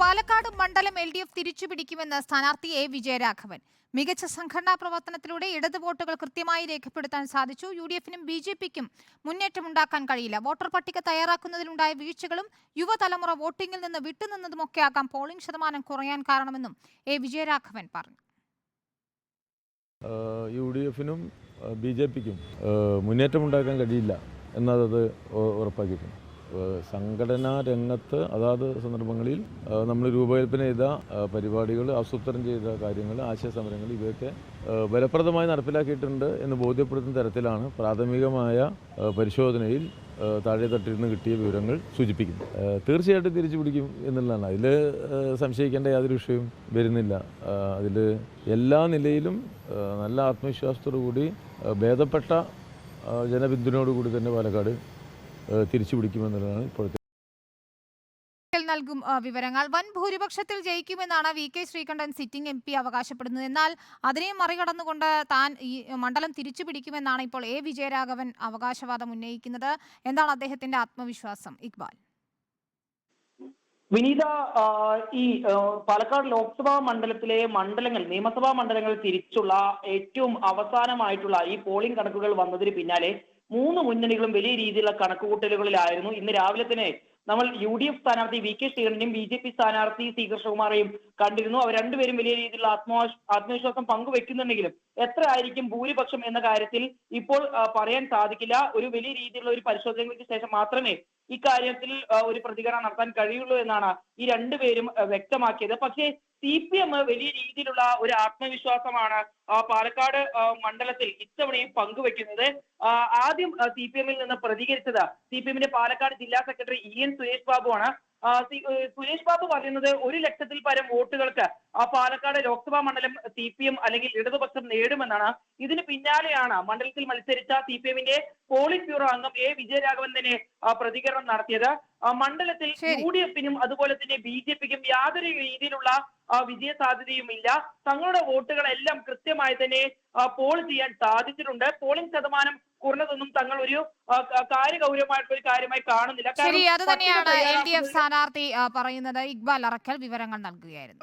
പാലക്കാട് മണ്ഡലം L D F തിരിച്ചുപിടിക്കുമെന്ന് സ്ഥാനാർത്ഥി A Vijayaraghavan. മികച്ച സംഘടനാ പ്രവർത്തനത്തിലൂടെ ഇടത് വോട്ടുകൾ കൃത്യമായി രേഖപ്പെടുത്താൻ സാധിച്ചു. യു ഡി എഫിനും ബി ജെ പിക്കും മുന്നേറ്റമുണ്ടാക്കാൻ കഴിയില്ല. വോട്ടർ പട്ടിക തയ്യാറാക്കുന്നതിലുണ്ടായ വീഴ്ചകളും യുവതലമുറ വോട്ടിംഗിൽ നിന്ന് വിട്ടുനിന്നതുമൊക്കെയാകാം. പോളിംഗ് ശതമാനം കുറയാൻ കാരണമെന്നും എ വിജയരാഘവൻ പറഞ്ഞു. യു ഡി എഫിനും ബി ജെ പിക്കും മുന്നേറ്റമുണ്ടാക്കാൻ കഴിയില്ല എന്നതത് ഉറപ്പാക്കിയിട്ടുണ്ട്. സംഘടനാ രംഗത്ത് അതാത് സന്ദർഭങ്ങളിൽ നമ്മൾ രൂപകൽപ്പന ചെയ്ത പരിപാടികൾ ആസൂത്രണം ചെയ്ത കാര്യങ്ങൾ ആശയ സമരങ്ങൾ ഇവയൊക്കെ ഫലപ്രദമായി നടപ്പിലാക്കിയിട്ടുണ്ട് എന്ന് ബോധ്യപ്പെടുത്തുന്ന തരത്തിലാണ് പ്രാഥമികമായ പരിശോധനയിൽ താഴെ തട്ടിൽ നിന്ന് കിട്ടിയ വിവരങ്ങൾ സൂചിപ്പിക്കുന്നു തീർച്ചയായിട്ടും തിരിച്ചു പിടിക്കും എന്നുള്ളതാണ്. അതിൽ സംശയിക്കേണ്ട യാതൊരു വിഷയവും വരുന്നില്ല. അതിൽ എല്ലാ നിലയിലും നല്ല ആത്മവിശ്വാസത്തോടു കൂടി ഭേദപ്പെട്ട ജനപിന്തുണയോടുകൂടി തന്നെ പാലക്കാട് തിരിച്ചു പിടിക്കുമെന്നുള്ളതാണ് ഇപ്പോഴത്തെ നൽകും വിവരങ്ങൾ. വൻ ഭൂരിപക്ഷത്തിൽ ജയിക്കുമെന്നാണ് V K Sreekandan sitting M P അവകാശപ്പെടുന്നത്. എന്നാൽ അതിനെ മറികടന്നുകൊണ്ട് താൻ ഈ മണ്ഡലം തിരിച്ചു തിരിച്ചുപിടിക്കുമെന്നാണ് ഇപ്പോൾ എ. വിജയരാഘവൻ അവകാശവാദം ഉന്നയിക്കുന്നത്. എന്താണ് അദ്ദേഹത്തിന്റെ ആത്മവിശ്വാസം? ഇക്ബാൽ. വിനീത ഈ പാലക്കാട് ലോക്സഭാ മണ്ഡലത്തിലെ മണ്ഡലങ്ങൾ നിയമസഭാ മണ്ഡലങ്ങൾ തിരിച്ചുള്ള ഏറ്റവും അവസാനമായിട്ടുള്ള ഈ പോളിംഗ് കണക്കുകൾ വന്നതിന് പിന്നാലെ മൂന്ന് മുന്നണികളും വലിയ രീതിയിലുള്ള കണക്കുകൂട്ടലുകളിലായിരുന്നു. ഇന്ന് രാവിലെ തന്നെ നമ്മൾ യു ഡി എഫ് സ്ഥാനാർത്ഥി വി കെ ശ്രീകണ്ഠനെയും ബി ജെ പി സ്ഥാനാർത്ഥി സി കൃഷ്ണകുമാറെയും കണ്ടിരുന്നു. അവർ രണ്ടുപേരും വലിയ രീതിയിലുള്ള ആത്മവാ- ആത്മവിശ്വാസം പങ്കുവെക്കുന്നുണ്ടെങ്കിലും എത്ര ആയിരിക്കും ഭൂരിപക്ഷം എന്ന കാര്യത്തിൽ ഇപ്പോൾ പറയാൻ സാധിക്കില്ല. ഒരു വലിയ രീതിയിലുള്ള ഒരു പരിശോധനകൾക്ക് ശേഷം മാത്രമേ ഇക്കാര്യത്തിൽ ഒരു പ്രതികരണം നടത്താൻ കഴിയുള്ളൂ എന്നാണ് ഈ രണ്ടുപേരും വ്യക്തമാക്കിയത്. പക്ഷേ സി പി എം വലിയ രീതിയിലുള്ള ഒരു ആത്മവിശ്വാസമാണ് പാലക്കാട് മണ്ഡലത്തിൽ ഇത്തവണയും പങ്കുവെക്കുന്നത്. ആദ്യം സി പി എമ്മിൽ നിന്ന് പ്രതികരിച്ചത് സി പി എമ്മിന്റെ പാലക്കാട് ജില്ലാ secretary E N Suresh Babu ആ, സി- ഏ, സുരേഷ് ബാബു പറയുന്നത് ഒരു ലക്ഷത്തിൽ പരം വോട്ടുകൾക്ക് ആ പാലക്കാട് ലോക്സഭാ മണ്ഡലം സി പി എം അല്ലെങ്കിൽ ഇടതുപക്ഷം നേടുമെന്നാണ്. ഇതിന് പിന്നാലെയാണ് മണ്ഡലത്തിൽ മത്സരിച്ച സി പി എമ്മിന്റെ പോളിറ്റ് ബ്യൂറോ അംഗം എ വിജയരാഘവൻ തന്നെ പ്രതികരണം നടത്തിയത്. മണ്ഡലത്തിൽ. യു ഡി എഫിനും അതുപോലെ തന്നെ ബി ജെ പിക്കും യാതൊരു രീതിയിലുള്ള വിജയ സാധ്യതയും ഇല്ല. തങ്ങളുടെ വോട്ടുകളെല്ലാം കൃത്യമായി തന്നെ പോൾ ചെയ്യാൻ സാധിച്ചിട്ടുണ്ട്. പോളിംഗ് ശതമാനം മണിക്കൂറിനതൊന്നും തങ്ങൾ ഒരു കാര്യഗൗരവമായിട്ടുള്ള ഒരു കാര്യമായി കാണുന്നില്ല. ശരി അത് തന്നെയാണ് എൽ ഡി എഫ് സ്ഥാനാർത്ഥി പറയുന്നത്. ഇക്ബാൽ അറക്കൽ വിവരങ്ങൾ നൽകുകയായിരുന്നു.